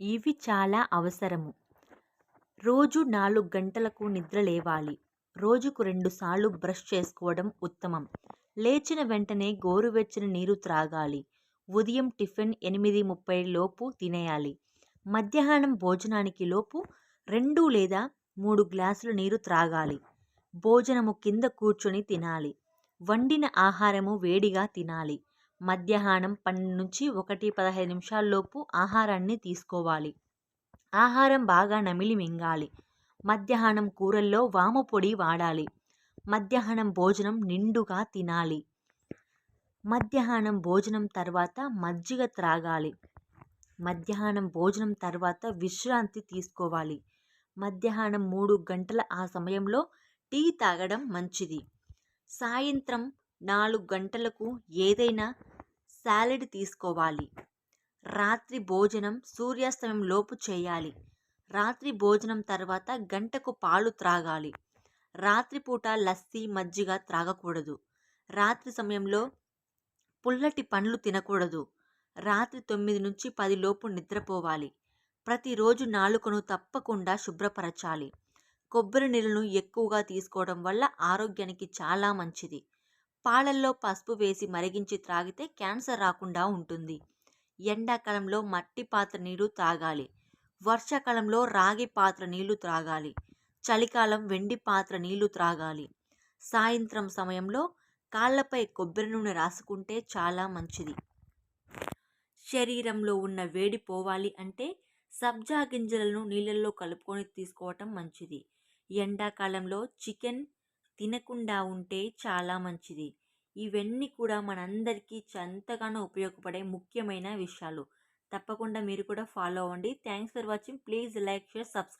ఇవి చాలా అవసరము. రోజు నాలుగు గంటలకు నిద్ర లేవాలి. రోజుకు రెండుసార్లు బ్రష్ చేసుకోవడం ఉత్తమం. లేచిన వెంటనే గోరువెచ్చని నీరు త్రాగాలి. ఉదయం టిఫిన్ ఎనిమిది ముప్పై లోపు తినేయాలి. మధ్యాహ్నం భోజనానికి లోపు రెండు లేదా మూడు గ్లాసులు నీరు త్రాగాలి. భోజనము కింద కూర్చొని తినాలి. వండిన ఆహారము వేడిగా తినాలి. మధ్యాహ్నం పన్నెండు నుంచి ఒకటి పదహైదు నిమిషాల్లోపు ఆహారాన్ని తీసుకోవాలి. ఆహారం బాగా నమిలి మింగాలి. మధ్యాహ్నం కూరల్లో వామపొడి వాడాలి. మధ్యాహ్నం భోజనం నిండుగా తినాలి. మధ్యాహ్నం భోజనం తర్వాత మజ్జిగ త్రాగాలి. మధ్యాహ్నం భోజనం తర్వాత విశ్రాంతి తీసుకోవాలి. మధ్యాహ్నం మూడు గంటల ఆ సమయంలో టీ తాగడం మంచిది. సాయంత్రం నాలుగు గంటలకు ఏదైనా సాలెడ్ తీసుకోవాలి. రాత్రి భోజనం సూర్యాస్తమయం లోపు చేయాలి. రాత్రి భోజనం తర్వాత గంటకు పాలు త్రాగాలి. రాత్రిపూట లస్సీ మజ్జిగ త్రాగకూడదు. రాత్రి సమయంలో పుల్లటి పండ్లు తినకూడదు. రాత్రి తొమ్మిది నుంచి పది లోపు నిద్రపోవాలి. ప్రతిరోజు నాలుకను తప్పకుండా శుభ్రపరచాలి. కొబ్బరి నీళ్ళను ఎక్కువగా తీసుకోవడం వల్ల ఆరోగ్యానికి చాలా మంచిది. పాలల్లో పసుపు వేసి మరిగించి త్రాగితే క్యాన్సర్ రాకుండా ఉంటుంది. ఎండాకాలంలో మట్టి పాత్ర నీరు తాగాలి వర్షాకాలంలో రాగి పాత్ర నీళ్ళు త్రాగాలి. చలికాలం వెండి పాత్ర నీళ్ళు త్రాగాలి. సాయంత్రం సమయంలో కాళ్ళపై కొబ్బరి నూనె రాసుకుంటే చాలా మంచిది. శరీరంలో ఉన్న వేడి పోవాలి అంటే సబ్జా గింజలను నీళ్ళల్లో కలుపుకొని తీసుకోవటం మంచిది. ఎండాకాలంలో చికెన్ తినకుండా ఉంటే చాలా మంచిది. ఇవన్నీ కూడా మనందరికీ ఎంతగానో ఉపయోగపడే ముఖ్యమైన విషయాలు. తప్పకుండా మీరు కూడా ఫాలో అవ్వండి. Thanks for watching please like share subscribe